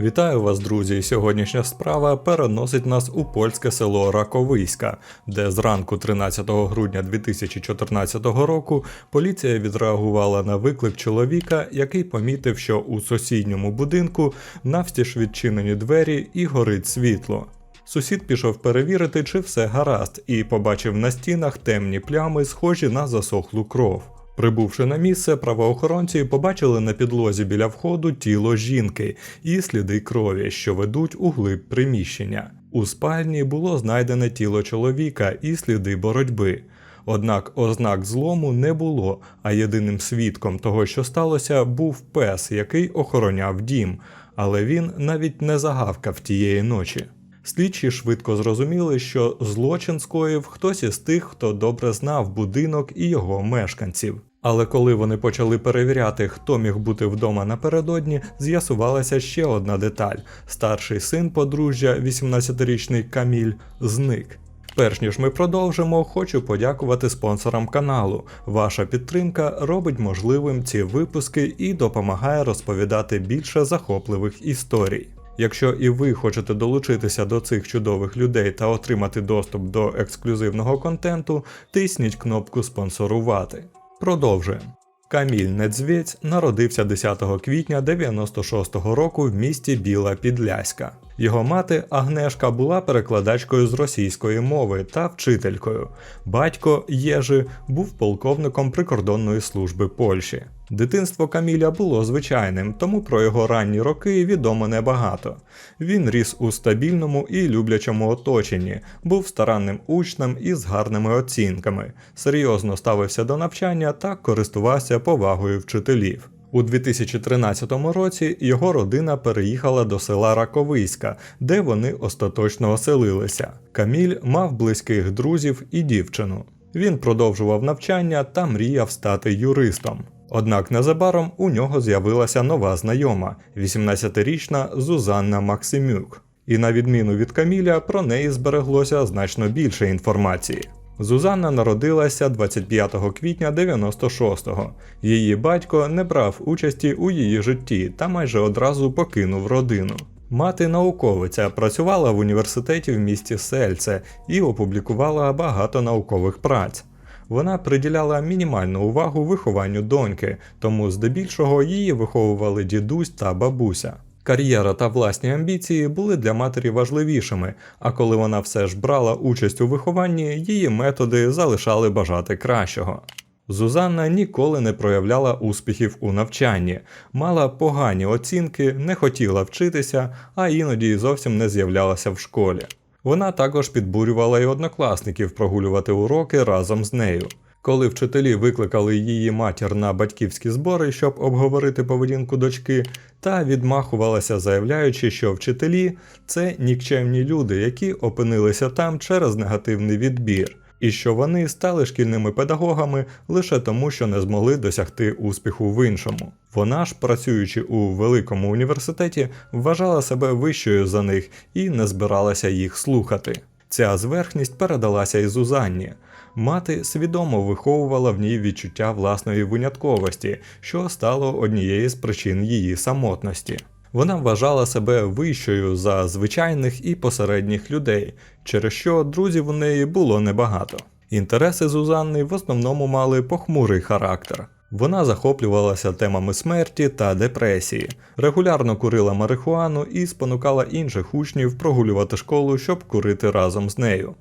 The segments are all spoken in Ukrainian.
Вітаю вас, друзі! Сьогоднішня справа переносить нас у польське село Раковиська, де зранку 13 грудня 2014 року поліція відреагувала на виклик чоловіка, який помітив, що у сусідньому будинку навстіж відчинені двері і горить світло. Сусід пішов перевірити, чи все гаразд, і побачив на стінах темні плями, схожі на засохлу кров. Прибувши на місце, правоохоронці побачили на підлозі біля входу тіло жінки і сліди крові, що ведуть у глиб приміщення. У спальні було знайдене тіло чоловіка і сліди боротьби. Однак ознак злому не було, а єдиним свідком того, що сталося, був пес, який охороняв дім, але він навіть не загавкав тієї ночі. Слідчі швидко зрозуміли, що злочин скоїв хтось із тих, хто добре знав будинок і його мешканців. Але коли вони почали перевіряти, хто міг бути вдома напередодні, з'ясувалася ще одна деталь: старший син подружжя, 18-річний Каміль, зник. Перш ніж ми продовжимо, хочу подякувати спонсорам каналу. Ваша підтримка робить можливим ці випуски і допомагає розповідати більше захопливих історій. Якщо і ви хочете долучитися до цих чудових людей та отримати доступ до ексклюзивного контенту, тисніть кнопку спонсорувати. Продовжуємо. Каміль Недзвєць народився 10 квітня 96-го року в місті Біла Підляська. Його мати Агнешка була перекладачкою з російської мови та вчителькою. Батько Єжи був полковником прикордонної служби Польщі. Дитинство Каміля було звичайним, тому про його ранні роки відомо небагато. Він ріс у стабільному і люблячому оточенні, був старанним учнем із гарними оцінками, серйозно ставився до навчання та користувався повагою вчителів. У 2013 році його родина переїхала до села Раковиська, де вони остаточно оселилися. Каміль мав близьких друзів і дівчину. Він продовжував навчання та мріяв стати юристом. Однак незабаром у нього з'явилася нова знайома, 18-річна Зузанна Максимюк. І на відміну від Каміля, про неї збереглося значно більше інформації. Зузанна народилася 25 квітня 96-го. Її батько не брав участі у її житті та майже одразу покинув родину. Мати науковиця працювала в університеті в місті Сельце і опублікувала багато наукових праць. Вона приділяла мінімальну увагу вихованню доньки, тому здебільшого її виховували дідусь та бабуся. Кар'єра та власні амбіції були для матері важливішими, а коли вона все ж брала участь у вихованні, її методи залишали бажати кращого. Зузанна ніколи не проявляла успіхів у навчанні, мала погані оцінки, не хотіла вчитися, а іноді зовсім не з'являлася в школі. Вона також підбурювала й однокласників прогулювати уроки разом з нею. Коли вчителі викликали її матір на батьківські збори, щоб обговорити поведінку дочки, та відмахувалася, заявляючи, що вчителі це нікчемні люди, які опинилися там через негативний відбір, і що вони стали шкільними педагогами лише тому, що не змогли досягти успіху в іншому. Вона ж, працюючи у великому університеті, вважала себе вищою за них і не збиралася їх слухати. Ця зверхність передалася і Зузанні. Мати свідомо виховувала в ній відчуття власної винятковості, що стало однією з причин її самотності. Вона вважала себе вищою за звичайних і посередніх людей, через що друзів у неї було небагато. Інтереси Зузанни в основному мали похмурий характер. Вона захоплювалася темами смерті та депресії, регулярно курила марихуану і спонукала інших учнів прогулювати школу, щоб курити разом з нею.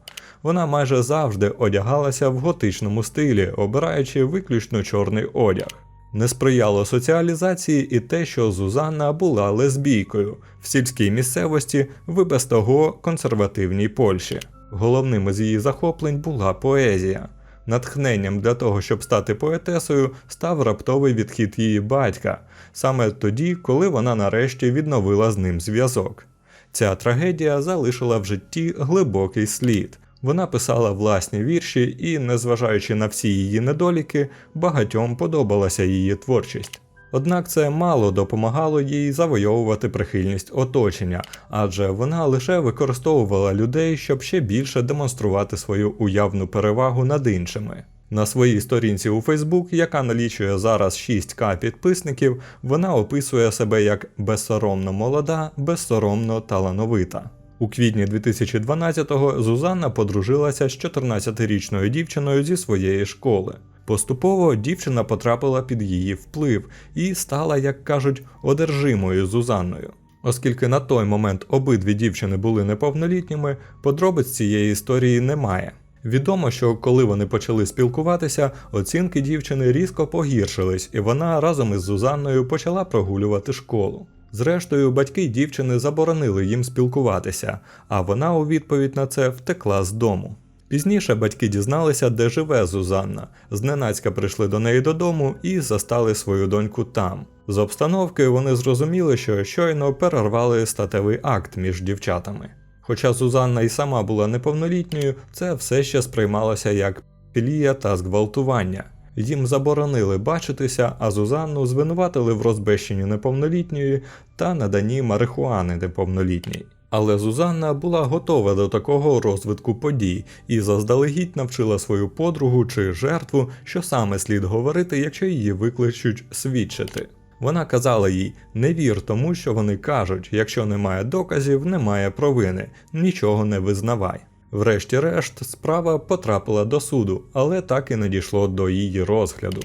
Вона майже завжди одягалася в готичному стилі, обираючи виключно чорний одяг. Не сприяло соціалізації і те, що Зузанна була лесбійкою в сільській місцевості в і без того консервативній Польщі. Головним із її захоплень була поезія. Натхненням для того, щоб стати поетесою, став раптовий відхід її батька, саме тоді, коли вона нарешті відновила з ним зв'язок. Ця трагедія залишила в житті глибокий слід. Вона писала власні вірші і, незважаючи на всі її недоліки, багатьом подобалася її творчість. Однак це мало допомагало їй завойовувати прихильність оточення, адже вона лише використовувала людей, щоб ще більше демонструвати свою уявну перевагу над іншими. На своїй сторінці у Фейсбук, яка налічує зараз 6к підписників, вона описує себе як безсоромно молода, безсоромно талановита. У квітні 2012-го Зузанна подружилася з 14-річною дівчиною зі своєї школи. Поступово дівчина потрапила під її вплив і стала, як кажуть, одержимою Зузанною. Оскільки на той момент обидві дівчини були неповнолітніми, подробиць цієї історії немає. Відомо, що коли вони почали спілкуватися, оцінки дівчини різко погіршились, і вона разом із Зузанною почала прогулювати школу. Зрештою, батьки дівчини заборонили їм спілкуватися, а вона у відповідь на це втекла з дому. Пізніше батьки дізналися, де живе Зузанна. Зненацька прийшли до неї додому і застали свою доньку там. З обстановки вони зрозуміли, що щойно перервали статевий акт між дівчатами. Хоча Зузанна і сама була неповнолітньою, це все ще сприймалося як пілія та зґвалтування. Їм заборонили бачитися, а Зузанну звинуватили в розбещенні неповнолітньої та наданні марихуани неповнолітній. Але Зузанна була готова до такого розвитку подій і заздалегідь навчила свою подругу чи жертву, що саме слід говорити, якщо її викличуть свідчити. Вона казала їй: не вір тому, що вони кажуть, якщо немає доказів, немає провини, нічого не визнавай. Врешті-решт, справа потрапила до суду, але так і не дійшло до її розгляду.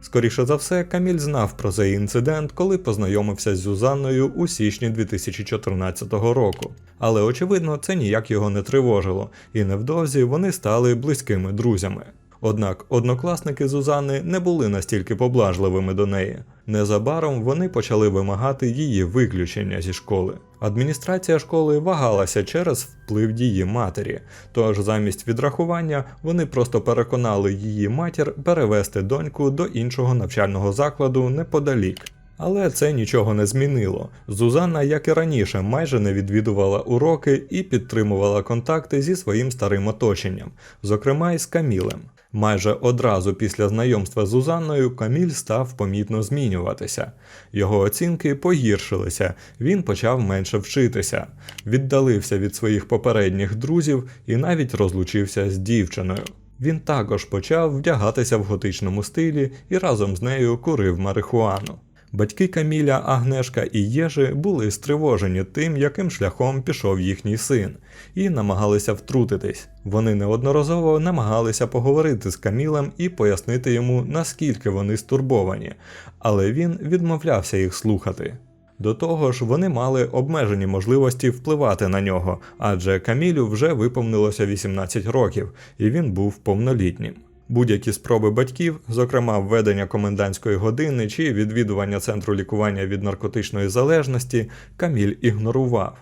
Скоріше за все, Каміль знав про цей інцидент, коли познайомився з Зюзанною у січні 2014 року. Але очевидно, це ніяк його не тривожило, і невдовзі вони стали близькими друзями. Однак однокласники Зузани не були настільки поблажливими до неї. Незабаром вони почали вимагати її виключення зі школи. Адміністрація школи вагалася через вплив дії матері, тож замість відрахування вони просто переконали її матір перевести доньку до іншого навчального закладу неподалік. Але це нічого не змінило. Зузанна, як і раніше, майже не відвідувала уроки і підтримувала контакти зі своїм старим оточенням, зокрема й з Камілем. Майже одразу після знайомства з Узанною Каміль став помітно змінюватися. Його оцінки погіршилися, він почав менше вчитися, віддалився від своїх попередніх друзів і навіть розлучився з дівчиною. Він також почав вдягатися в готичному стилі і разом з нею курив марихуану. Батьки Каміля, Агнешка і Єжи були стривожені тим, яким шляхом пішов їхній син, і намагалися втрутитись. Вони неодноразово намагалися поговорити з Камілем і пояснити йому, наскільки вони стурбовані, але він відмовлявся їх слухати. До того ж, вони мали обмежені можливості впливати на нього, адже Камілю вже виповнилося 18 років, і він був повнолітнім. Будь-які спроби батьків, зокрема введення комендантської години чи відвідування центру лікування від наркотичної залежності, Каміль ігнорував.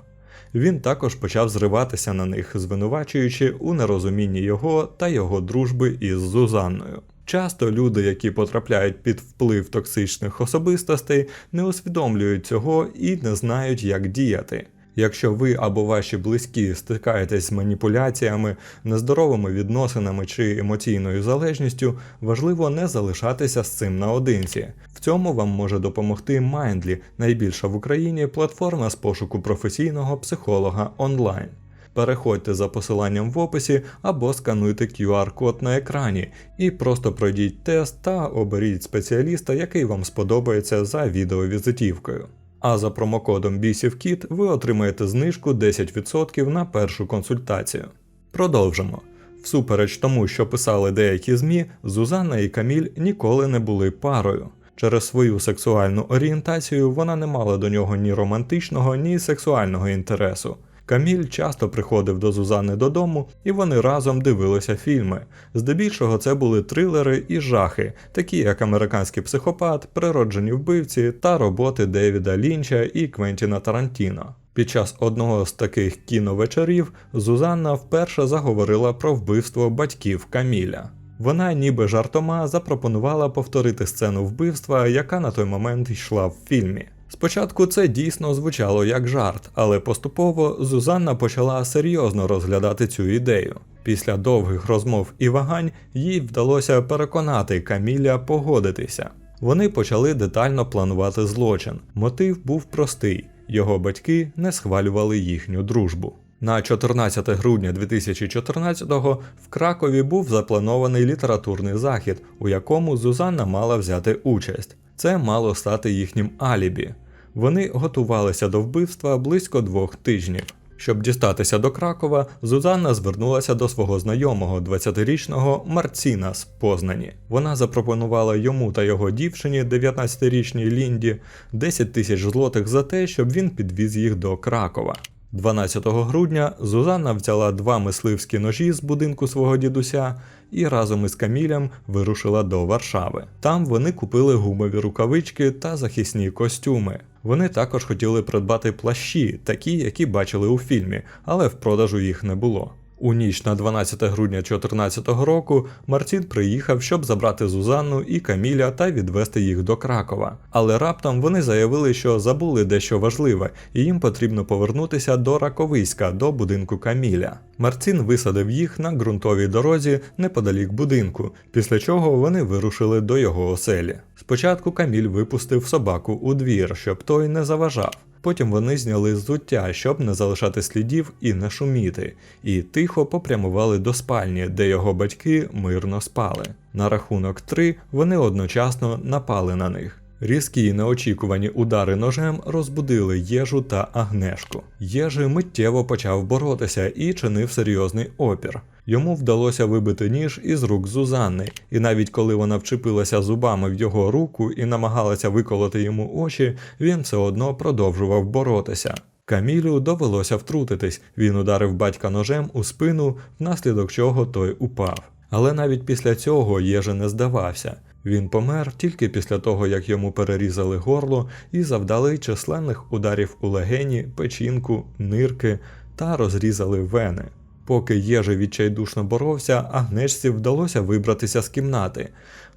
Він також почав зриватися на них, звинувачуючи у нерозумінні його та його дружби із Зузанною. Часто люди, які потрапляють під вплив токсичних особистостей, не усвідомлюють цього і не знають, як діяти. Якщо ви або ваші близькі стикаєтесь з маніпуляціями, нездоровими відносинами чи емоційною залежністю, важливо не залишатися з цим наодинці. В цьому вам може допомогти Mindly, найбільша в Україні платформа з пошуку професійного психолога онлайн. Переходьте за посиланням в описі або скануйте QR-код на екрані і просто пройдіть тест та оберіть спеціаліста, який вам сподобається за відеовізитівкою. А за промокодом BISIVKIT ви отримаєте знижку 10% на першу консультацію. Продовжимо. Всупереч тому, що писали деякі ЗМІ, Зузанна і Каміль ніколи не були парою. Через свою сексуальну орієнтацію вона не мала до нього ні романтичного, ні сексуального інтересу. Каміль часто приходив до Зузани додому, і вони разом дивилися фільми. Здебільшого це були трилери і жахи, такі як американський психопат, природжені вбивці та роботи Девіда Лінча і Квентіна Тарантіно. Під час одного з таких кіновечорів Зузанна вперше заговорила про вбивство батьків Каміля. Вона ніби жартома запропонувала повторити сцену вбивства, яка на той момент йшла в фільмі. Спочатку це дійсно звучало як жарт, але поступово Зузанна почала серйозно розглядати цю ідею. Після довгих розмов і вагань їй вдалося переконати Каміля погодитися. Вони почали детально планувати злочин. Мотив був простий: його батьки не схвалювали їхню дружбу. На 14 грудня 2014-го в Кракові був запланований літературний захід, у якому Зузанна мала взяти участь. Це мало стати їхнім алібі. Вони готувалися до вбивства близько двох тижнів. Щоб дістатися до Кракова, Зузанна звернулася до свого знайомого 20-річного Марціна з Познані. Вона запропонувала йому та його дівчині, 19-річній Лінді, 10 тисяч злотих за те, щоб він підвіз їх до Кракова. 12 грудня Зузанна взяла два мисливські ножі з будинку свого дідуся і разом із Камілем вирушила до Варшави. Там вони купили гумові рукавички та захисні костюми. Вони також хотіли придбати плащі, такі, які бачили у фільмі, але в продажу їх не було. У ніч на 12 грудня 2014 року Мартін приїхав, щоб забрати Зузанну і Каміля та відвести їх до Кракова. Але раптом вони заявили, що забули дещо важливе, і їм потрібно повернутися до Раковиська, до будинку Каміля. Мартін висадив їх на ґрунтовій дорозі неподалік будинку, після чого вони вирушили до його оселі. Спочатку Каміль випустив собаку у двір, щоб той не заважав. Потім вони зняли взуття, щоб не залишати слідів і не шуміти, і тихо попрямували до спальні, де його батьки мирно спали. На рахунок три вони одночасно напали на них. Різкі неочікувані удари ножем розбудили Єжу та Агнешку. Єжи миттєво почав боротися і чинив серйозний опір. Йому вдалося вибити ніж із рук Зузанни, і навіть коли вона вчепилася зубами в його руку і намагалася виколоти йому очі, він все одно продовжував боротися. Камілю довелося втрутитись, він ударив батька ножем у спину, внаслідок чого той упав. Але навіть після цього Єжи не здавався. Він помер тільки після того, як йому перерізали горло і завдали численних ударів у легені, печінку, нирки та розрізали вени. Поки Єжи відчайдушно боровся, Агнешці вдалося вибратися з кімнати.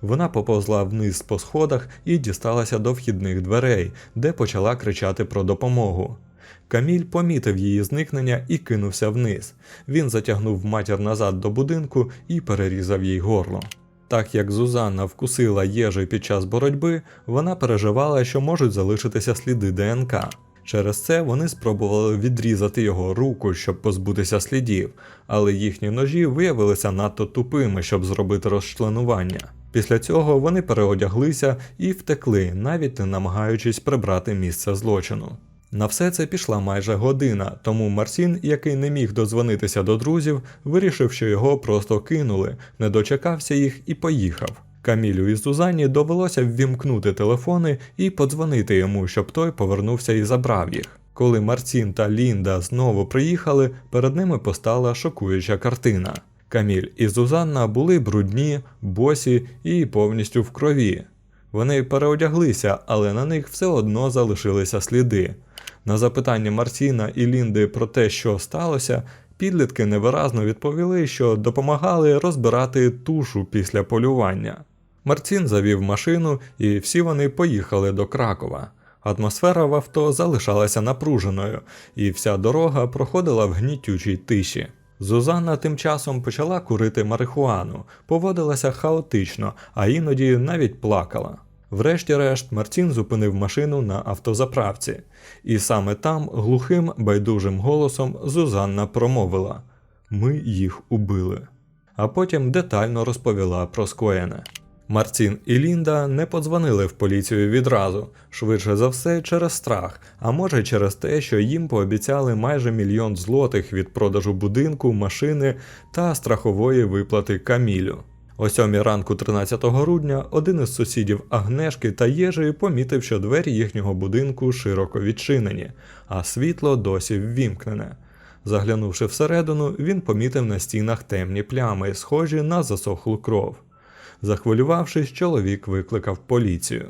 Вона поповзла вниз по сходах і дісталася до вхідних дверей, де почала кричати про допомогу. Каміль помітив її зникнення і кинувся вниз. Він затягнув матір назад до будинку і перерізав їй горло. Так як Зузанна вкусила Єжи під час боротьби, вона переживала, що можуть залишитися сліди ДНК. Через це вони спробували відрізати його руку, щоб позбутися слідів, але їхні ножі виявилися надто тупими, щоб зробити розчленування. Після цього вони переодяглися і втекли, навіть не намагаючись прибрати місце злочину. На все це пішла майже година, тому Марсін, який не міг дозвонитися до друзів, вирішив, що його просто кинули, не дочекався їх і поїхав. Камілю і Зузанні довелося ввімкнути телефони і подзвонити йому, щоб той повернувся і забрав їх. Коли Марцін та Лінда знову приїхали, перед ними постала шокуюча картина. Каміль і Зузанна були брудні, босі і повністю в крові. Вони переодяглися, але на них все одно залишилися сліди. На запитання Марсіна і Лінди про те, що сталося, підлітки невиразно відповіли, що допомагали розбирати тушу після полювання. Марцін завів машину, і всі вони поїхали до Кракова. Атмосфера в авто залишалася напруженою, і вся дорога проходила в гнітючій тиші. Зузанна тим часом почала курити марихуану, поводилася хаотично, а іноді навіть плакала. Врешті-решт Мартін зупинив машину на автозаправці, і саме там глухим байдужим голосом Зузанна промовила: Ми їх убили. А потім детально розповіла про скоєне. Марцін і Лінда не подзвонили в поліцію відразу, швидше за все через страх, а може через те, що їм пообіцяли майже мільйон злотих від продажу будинку, машини та страхової виплати Камілю. О сьомій ранку 13 грудня один із сусідів Агнешки та Єжі помітив, що двері їхнього будинку широко відчинені, а світло досі ввімкнене. Заглянувши всередину, він помітив на стінах темні плями, схожі на засохлу кров. Захвилювавшись, чоловік викликав поліцію.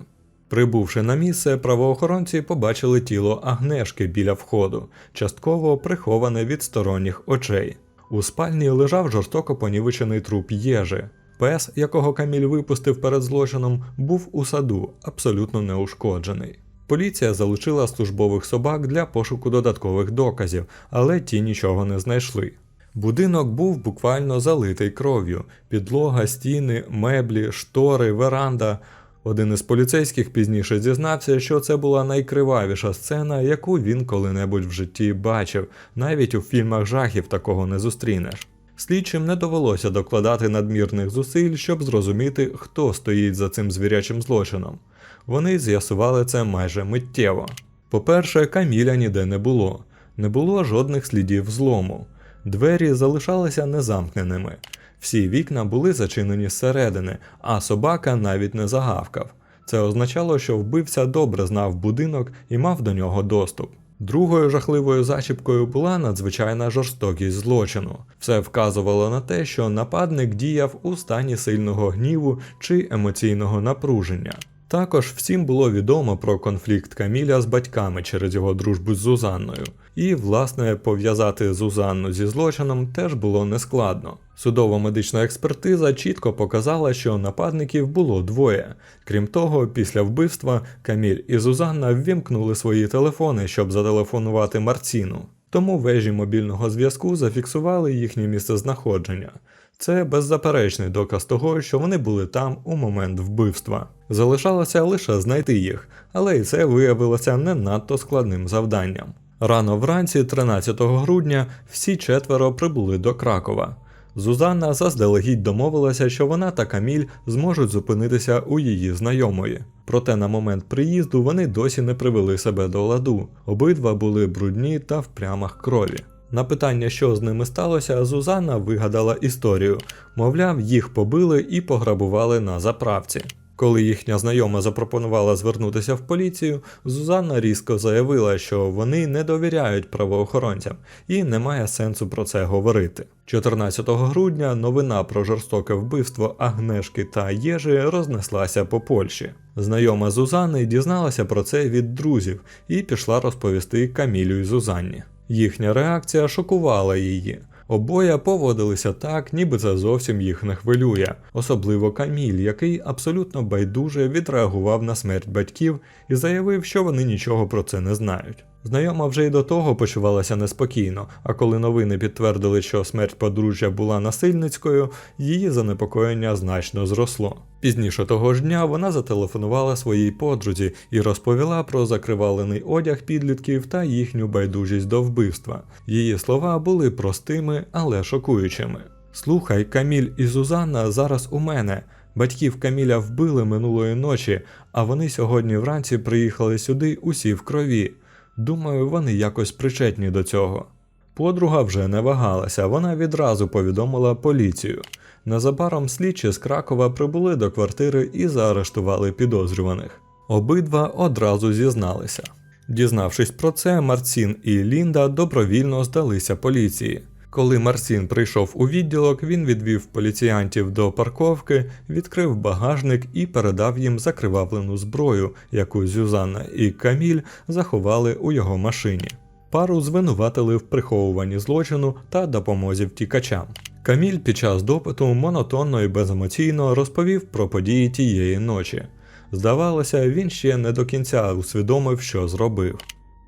Прибувши на місце, правоохоронці побачили тіло Агнешки біля входу, частково приховане від сторонніх очей. У спальні лежав жорстоко понівечений труп Єжи. Пес, якого Каміль випустив перед злочином, був у саду, абсолютно неушкоджений. Поліція залучила службових собак для пошуку додаткових доказів, але ті нічого не знайшли. Будинок був буквально залитий кров'ю: підлога, стіни, меблі, штори, веранда. Один із поліцейських пізніше зізнався, що це була найкривавіша сцена, яку він коли-небудь в житті бачив. Навіть у фільмах жахів такого не зустрінеш. Слідчим не довелося докладати надмірних зусиль, щоб зрозуміти, хто стоїть за цим звірячим злочином. Вони з'ясували це майже миттєво. По-перше, Каміля ніде не було, не було жодних слідів злому. Двері залишалися незамкненими. Всі вікна були зачинені зсередини, а собака навіть не загавкав. Це означало, що вбивця добре знав будинок і мав до нього доступ. Другою жахливою зачіпкою була надзвичайна жорстокість злочину. Все вказувало на те, що нападник діяв у стані сильного гніву чи емоційного напруження. Також всім було відомо про конфлікт Каміля з батьками через його дружбу з Зузанною, і, власне, пов'язати Зузанну зі злочином теж було нескладно. Судово-медична експертиза чітко показала, що нападників було двоє. Крім того, після вбивства Каміль і Зузанна ввімкнули свої телефони, щоб зателефонувати Марціну. Тому вежі мобільного зв'язку зафіксували їхнє місцезнаходження. Це беззаперечний доказ того, що вони були там у момент вбивства. Залишалося лише знайти їх, але і це виявилося не надто складним завданням. Рано вранці, 13 грудня, всі четверо прибули до Кракова. Зузанна заздалегідь домовилася, що вона та Каміль зможуть зупинитися у її знайомої. Проте на момент приїзду вони досі не привели себе до ладу. Обидва були брудні та в прямах крові. На питання, що з ними сталося, Зузанна вигадала історію. Мовляв, їх побили і пограбували на заправці. Коли їхня знайома запропонувала звернутися в поліцію, Зузанна різко заявила, що вони не довіряють правоохоронцям і немає сенсу про це говорити. 14 грудня новина про жорстоке вбивство Агнешки та Єжи рознеслася по Польщі. Знайома Зузанни дізналася про це від друзів і пішла розповісти Камілю і Зузанні. Їхня реакція шокувала її. Обоє поводилися так, ніби це зовсім їх не хвилює, особливо Каміль, який абсолютно байдуже відреагував на смерть батьків і заявив, що вони нічого про це не знають. Знайома вже й до того почувалася неспокійно, а коли новини підтвердили, що смерть подружжя була насильницькою, її занепокоєння значно зросло. Пізніше того ж дня вона зателефонувала своїй подрузі і розповіла про закривалений одяг підлітків та їхню байдужість до вбивства. Її слова були простими, але шокуючими. Слухай, Каміль і Зузанна зараз у мене. Батьків Каміля вбили минулої ночі, а вони сьогодні вранці приїхали сюди усі в крові. Думаю, вони якось причетні до цього. Подруга вже не вагалася, вона відразу повідомила поліцію. Незабаром слідчі з Кракова прибули до квартири і заарештували підозрюваних. Обидва одразу зізналися. Дізнавшись про це, Марцін і Лінда добровільно здалися поліції. Коли Марцін прийшов у відділок, він відвів поліціянтів до парковки, відкрив багажник і передав їм закривавлену зброю, яку Зюзанна і Каміль заховали у його машині. Пару звинуватили в приховуванні злочину та допомозі втікачам. Каміль під час допиту монотонно і беземоційно розповів про події тієї ночі. Здавалося, він ще не до кінця усвідомив, що зробив.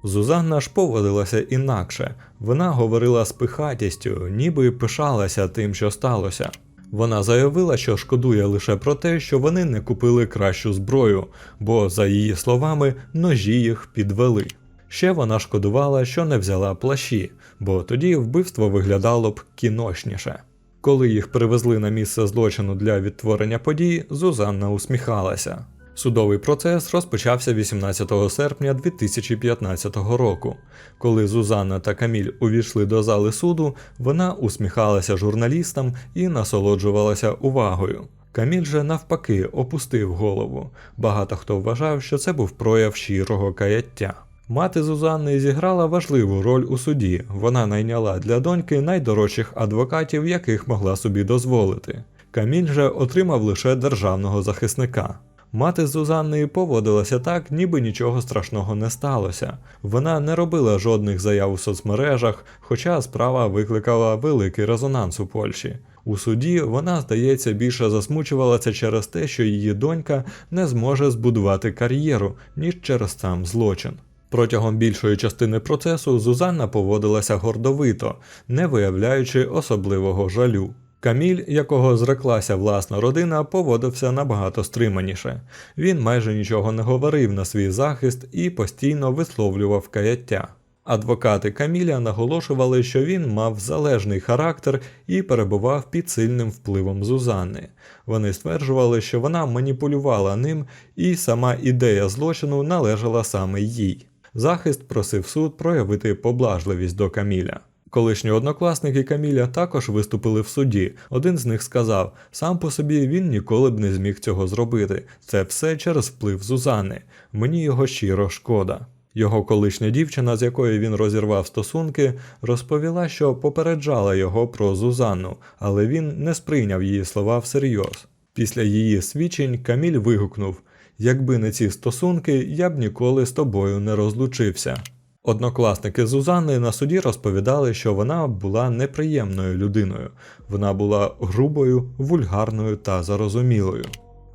Зузанна ж поводилася інакше. Вона говорила з пихатістю, ніби пишалася тим, що сталося. Вона заявила, що шкодує лише про те, що вони не купили кращу зброю, бо, за її словами, ножі їх підвели. Ще вона шкодувала, що не взяла плащі, бо тоді вбивство виглядало б кіношніше. Коли їх привезли на місце злочину для відтворення подій, Зузанна усміхалася. Судовий процес розпочався 18 серпня 2015 року. Коли Зузанна та Каміль увійшли до зали суду, вона усміхалася журналістам і насолоджувалася увагою. Каміль же навпаки опустив голову. Багато хто вважав, що це був прояв щирого каяття. Мати Зузанни зіграла важливу роль у суді. Вона найняла для доньки найдорожчих адвокатів, яких могла собі дозволити. Каміль же отримав лише державного захисника. Мати Зузанни поводилася так, ніби нічого страшного не сталося. Вона не робила жодних заяв у соцмережах, хоча справа викликала великий резонанс у Польщі. У суді вона, здається, більше засмучувалася через те, що її донька не зможе збудувати кар'єру, ніж через сам злочин. Протягом більшої частини процесу Зузанна поводилася гордовито, не виявляючи особливого жалю. Каміль, якого зреклася власна родина, поводився набагато стриманіше. Він майже нічого не говорив на свій захист і постійно висловлював каяття. Адвокати Каміля наголошували, що він мав залежний характер і перебував під сильним впливом Зузанни. Вони стверджували, що вона маніпулювала ним, і сама ідея злочину належала саме їй. Захист просив суд проявити поблажливість до Каміля. Колишні однокласники Каміля також виступили в суді. Один з них сказав: сам по собі він ніколи б не зміг цього зробити. Це все через вплив Зузани. Мені його щиро шкода. Його колишня дівчина, з якою він розірвав стосунки, розповіла, що попереджала його про Зузанну, але він не сприйняв її слова всерйоз. Після її свідчень Каміль вигукнув: Якби не ці стосунки, я б ніколи з тобою не розлучився. Однокласники Зузанни на суді розповідали, що вона була неприємною людиною, вона була грубою, вульгарною та зарозумілою.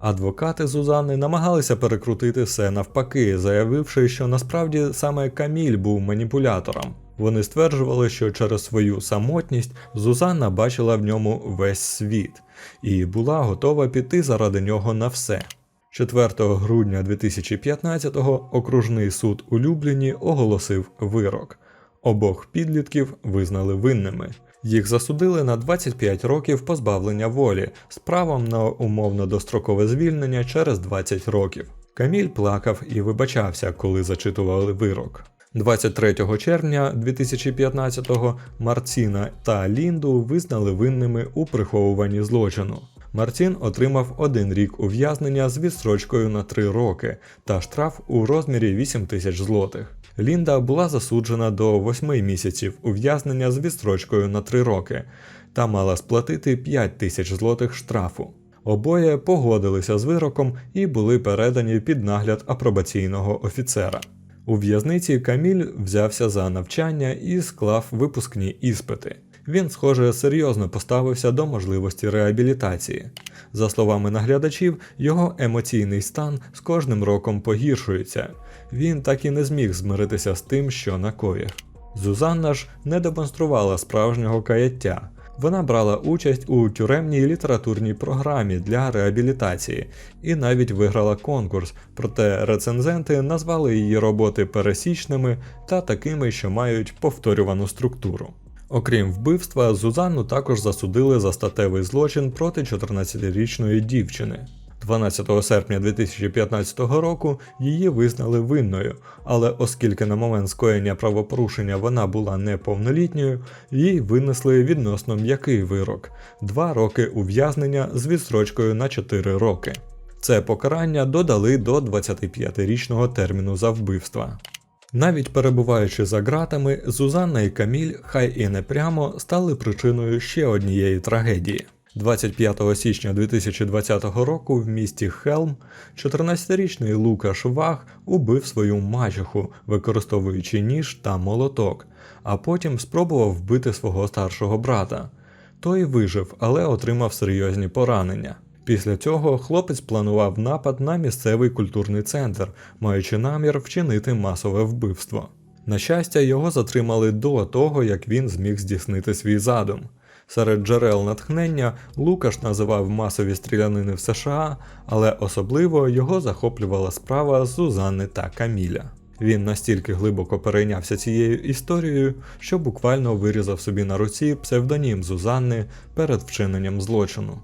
Адвокати Зузанни намагалися перекрутити все навпаки, заявивши, що насправді саме Каміль був маніпулятором. Вони стверджували, що через свою самотність Зузанна бачила в ньому весь світ і була готова піти заради нього на все. 4 грудня 2015-го окружний суд у Любліні оголосив вирок. Обох підлітків визнали винними. Їх засудили на 25 років позбавлення волі з правом на умовно дострокове звільнення через 20 років. Каміль плакав і вибачався, коли зачитували вирок. 23 червня 2015-го Марціна та Лінду визнали винними у приховуванні злочину. Мартін отримав один рік ув'язнення з відстрочкою на 3 роки та штраф у розмірі 8 тисяч злотих. Лінда була засуджена до 8 місяців ув'язнення з відстрочкою на 3 роки та мала сплатити 5 тисяч злотих штрафу. Обоє погодилися з вироком і були передані під нагляд апробаційного офіцера. У в'язниці Каміль взявся за навчання і склав випускні іспити. Він, схоже, серйозно поставився до можливості реабілітації. За словами наглядачів, його емоційний стан з кожним роком погіршується. Він так і не зміг змиритися з тим, що накоїв. Зузанна ж не демонструвала справжнього каяття. Вона брала участь у тюремній літературній програмі для реабілітації і навіть виграла конкурс, проте рецензенти назвали її роботи пересічними та такими, що мають повторювану структуру. Окрім вбивства, Зузанну також засудили за статевий злочин проти 14-річної дівчини. 12 серпня 2015 року її визнали винною, але оскільки на момент скоєння правопорушення вона була неповнолітньою, їй винесли відносно м'який вирок 2 роки ув'язнення з відстрочкою на 4 роки. Це покарання додали до 25-річного терміну за вбивства. Навіть перебуваючи за ґратами, Зузанна і Каміль, хай і не прямо, стали причиною ще однієї трагедії. 25 січня 2020 року в місті Хелм 14-річний Лукаш Вах убив свою мачеху, використовуючи ніж та молоток, а потім спробував вбити свого старшого брата. Той вижив, але отримав серйозні поранення. Після цього хлопець планував напад на місцевий культурний центр, маючи намір вчинити масове вбивство. На щастя, його затримали до того, як він зміг здійснити свій задум. Серед джерел натхнення Лукаш називав масові стрілянини в США, але особливо його захоплювала справа Зузанни та Каміля. Він настільки глибоко перейнявся цією історією, що буквально вирізав собі на руці псевдонім Зузанни перед вчиненням злочину.